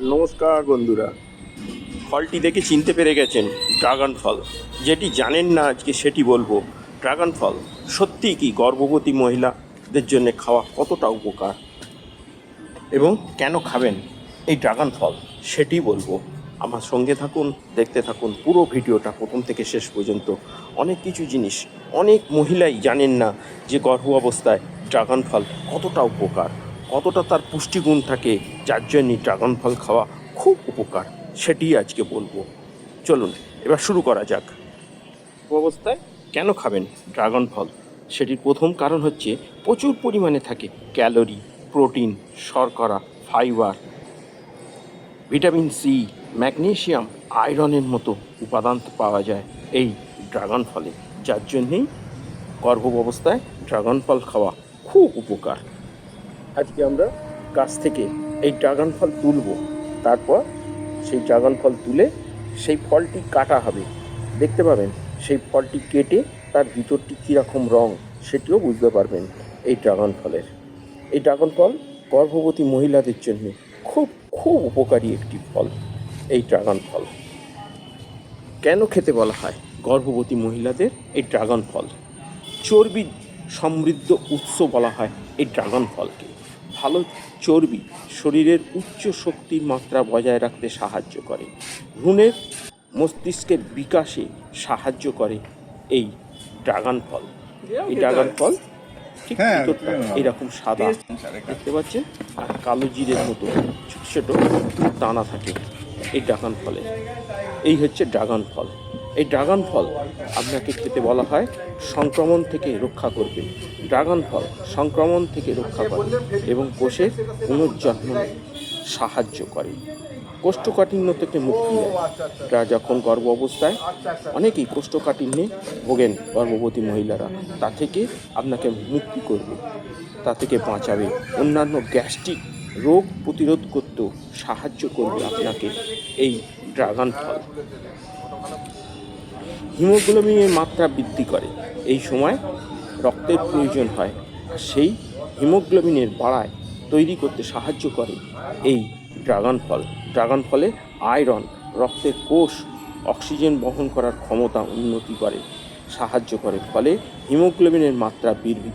নমস্কার বন্ধুরা। ফলটি দেখে চিনতে পেরে গেছেন ড্রাগন ফল। যেটি জানেন না আজকে সেটি বলব, ড্রাগন ফল সত্যি কি গর্ভবতী মহিলাদের জন্য খাওয়া কতটা উপকার? এবং কেন খাবেন এই ড্রাগন ফল? সেটি বলব। আমার সঙ্গে থাকুন, দেখতে থাকুন, পুরো ভিডিওটা প্রথম থেকে শেষ পর্যন্ত। অনেক কিছু জিনিস অনেক মহিলাই জানেন না যে গর্ভ অবস্থায় ড্রাগন ফল কতটা উপকার। কতটা তার পুষ্টিগুণ থাকে, যার জন্য ড্রাগন ফল খাওয়া খুব উপকার সেটি আজকে বলব। চলুন, এবার শুরু করা যাক। অবস্থায় কেন খাবেন ড্রাগন ফল? সেটির প্রথম কারণ হচ্ছে প্রচুর পরিমাণে থাকে ক্যালোরি, প্রোটিন, শর্করা, ফাইবার। ভিটামিন সি, ম্যাগনেশিয়াম, আয়রনের মতো উপাদান পাওয়া যায় এই ড্রাগন ফলে, যার জন্যেই গর্ভ অবস্থায় ড্রাগন ফল খাওয়া খুব উপকার। আজকে আমরা গাছ থেকে এই ড্রাগন ফল তুলব। তারপর সেই ড্রাগন ফল তুলে সেই ফলটি কাটা হবে। দেখতে পাবেন, সেই ফলটি কেটে তার ভিতরটি কীরকম রং সেটিও বুঝতে পারবেন এই ড্রাগন ফলের। এই ড্রাগন ফল গর্ভবতী মহিলাদের জন্য খুব খুব উপকারী একটি ফল এই ড্রাগন ফল। কেন খেতে বলা হয় গর্ভবতী মহিলাদের এই ড্রাগন ফল? চর্বি সমৃদ্ধ উৎস বলা হয় এই ড্রাগন ফলকে। ভালো চর্বি শরীরের উচ্চ শক্তির মাত্রা বজায় রাখতে সাহায্য করে। ভ্রূণের মস্তিষ্কের বিকাশে সাহায্য করে এই ড্রাগন ফল। এই ড্রাগন ফল ঠিক ভিতরটা হ্যাঁ। এরকম সাদা। দেখতে পাচ্ছেন? আর কালো জিরের মতো ছোট ছোট দানা থাকে এই ড্রাগন ফলে। এই হচ্ছে ড্রাগন ফল। এই ড্রাগন ফল আপনাকে খেতে বলা হয়, সংক্রমণ থেকে রক্ষা করবে। ড্রাগন ফল সংক্রমণ থেকে রক্ষা করে এবং কোষের পুনর্জন্ম সাহায্য করে। কোষ্ঠকাঠিন্য থেকে মুক্তি দেয় যখন গর্ভ অবস্থায় অনেকেই কোষ্ঠকাঠিন্যে ভোগেন গর্ভবতী মহিলারা। তা থেকে আপনাকে মুক্তি করবে। তা থেকে বাঁচাবে। অন্যান্য গ্যাস্ট্রিক রোগ প্রতিরোধ করতেও সাহায্য করবে আপনাকে এই ড্রাগন ফল। হিমোগ্লোবিনের মাত্রা বৃদ্ধি করে। এই সময় রক্তের প্রয়োজন হয়। সেই হিমোগ্লোবিনের বাড়ায় তৈরি করতে সাহায্য করে এই ড্রাগন ফল। ড্রাগন ফলে আয়রন, রক্তের কোষ, অক্সিজেন বহন করার ক্ষমতা উন্নতি করে, সাহায্য করে। ফলে হিমোগ্লোবিনের মাত্রা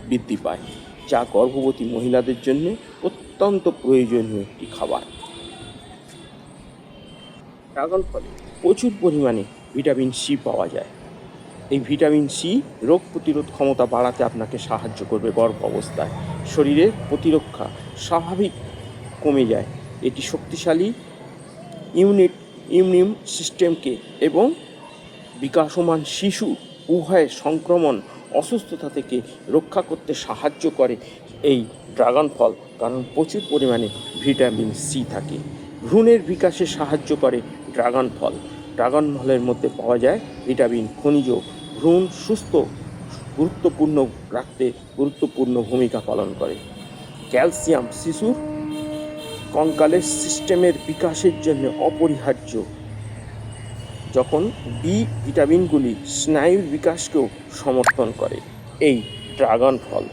বৃদ্ধি পায়, যা গর্ভবতী মহিলাদের জন্য অত্যন্ত প্রয়োজনীয় একটি খাবার। ড্রাগন ফলে প্রচুর পরিমাণে ভিটামিন সি পাওয়া যায়। এই ভিটামিন সি রোগ প্রতিরোধ ক্ষমতা বাড়াতে আপনাকে সাহায্য করবে গর্ভ অবস্থায়। শরীরের প্রতিরক্ষা স্বাভাবিক কমে যায়। এটি শক্তিশালী ইউনিট ইমিউন সিস্টেমকে এবং বিকাশমান শিশু উভয়ের সংক্রমণ, অসুস্থতা থেকে রক্ষা করতে সাহায্য করে এই ড্রাগন ফল, কারণ প্রচুর পরিমাণে ভিটামিন সি থাকে। ভ্রূণের বিকাশে সাহায্য করে ড্রাগন ফল। ড্রাগন ফলের মধ্যে পাওয়া যায় ভিটামিন, খনিজ, ভ্রূণ, সুস্থ, গুরুত্বপূর্ণ, রাখতে গুরুত্বপূর্ণ ভূমিকা পালন করে। ক্যালসিয়াম শিশুর কঙ্কালের সিস্টেমের বিকাশের জন্য অপরিহার্য। যখন বি ভিটামিনগুলি স্নায়ুর বিকাশকেও সমর্থন করে, এই ড্রাগন ফল।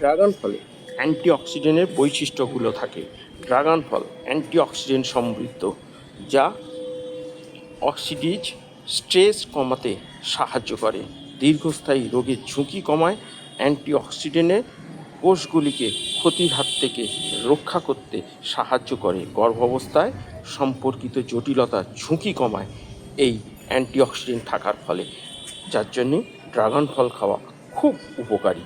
ড্রাগন ফলে অ্যান্টিঅক্সিডেন্টের বৈশিষ্ট্যগুলো থাকে। ড্রাগন ফল অ্যান্টিঅক্সিডেন্ট সমৃদ্ধ, যা অক্সিডিজ স্ট্রেস কমাতে সাহায্য করে। দীর্ঘস্থায়ী রোগের ঝুঁকি কমায় অ্যান্টিঅক্সিডেন্টের কোষগুলিকে ক্ষতির হাত থেকে রক্ষা করতে সাহায্য করে। গর্ভাবস্থায় সম্পর্কিত জটিলতার ঝুঁকি কমায় এই অ্যান্টিঅক্সিডেন্ট থাকার ফলে, যার জন্যে ড্রাগন ফল খাওয়া খুব উপকারী।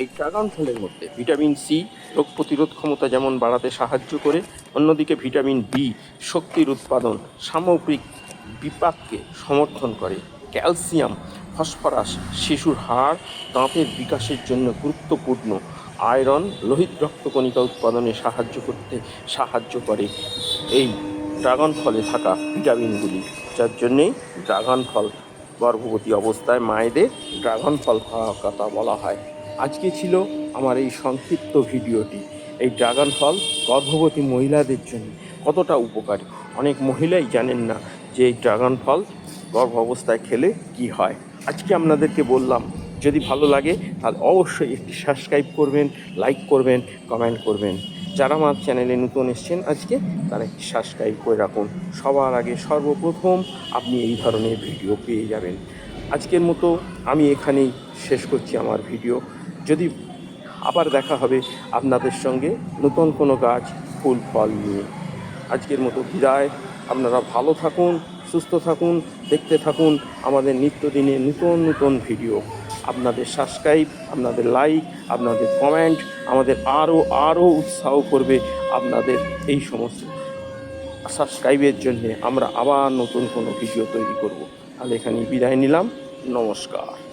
এই ড্রাগন ফলের মধ্যে ভিটামিন সি রোগ প্রতিরোধ ক্ষমতা যেমন বাড়াতে সাহায্য করে, অন্যদিকে ভিটামিন বি শক্তির উৎপাদন সামগ্রিক বিপাককে সমর্থন করে। ক্যালসিয়াম, ফসফরাস, শিশুর হাড়, দাঁতের বিকাশের জন্য গুরুত্বপূর্ণ। আয়রন, লোহিত রক্তকণিকা উৎপাদনে সাহায্য করতে সাহায্য করে। এই ড্রাগন ফলে থাকা ভিটামিনগুলি, যার জন্যেই ড্রাগন ফল গর্ভবতী অবস্থায় মায়েদের ড্রাগন ফল খাওয়ার কথা বলা হয়। আজকে ছিল আমার এই সংক্ষিপ্ত ভিডিওটি। এই ড্রাগন ফল গর্ভবতী মহিলাদের জন্য কতটা উপকারী? অনেক মহিলাই জানেন না যে এই ড্রাগন ফল গর্ভ অবস্থায় খেলে কি হয়। আজকে আপনাদেরকে বললাম, যদি ভালো লাগে তাহলে অবশ্যই একটি সাবস্ক্রাইব করবেন লাইক করবেন কমেন্ট করবেন। যারা আমার চ্যানেলে নতুন এসছেন আজকে, তারা একটি সাবস্ক্রাইব করে রাখুন। সবার আগে সর্বপ্রথম আপনি এই ধরনের ভিডিও পেয়ে যাবেন। আজকের মতো আমি এখানেই শেষ করছি আমার ভিডিও। যদি আবার দেখা হবে আপনাদের সঙ্গে নতুন কোনো গাছ, ফুল, ফল নিয়ে। আজকের মতো বিদায়। আপনারা ভালো থাকুন, সুস্থ থাকুন, দেখতে থাকুন আমাদের নিত্যদিনে নতুন নতুন ভিডিও। আপনাদের সাবস্ক্রাইব আপনাদের লাইক আপনাদের কমেন্ট আমাদের আরও আরও উৎসাহ করবে আপনাদের এই সমস্ত সাবস্ক্রাইবের জন্যে আমরা আবার নতুন কোনো ভিডিও তৈরি করব। তাহলে এখানেই বিদায় নিলাম। নমস্কার।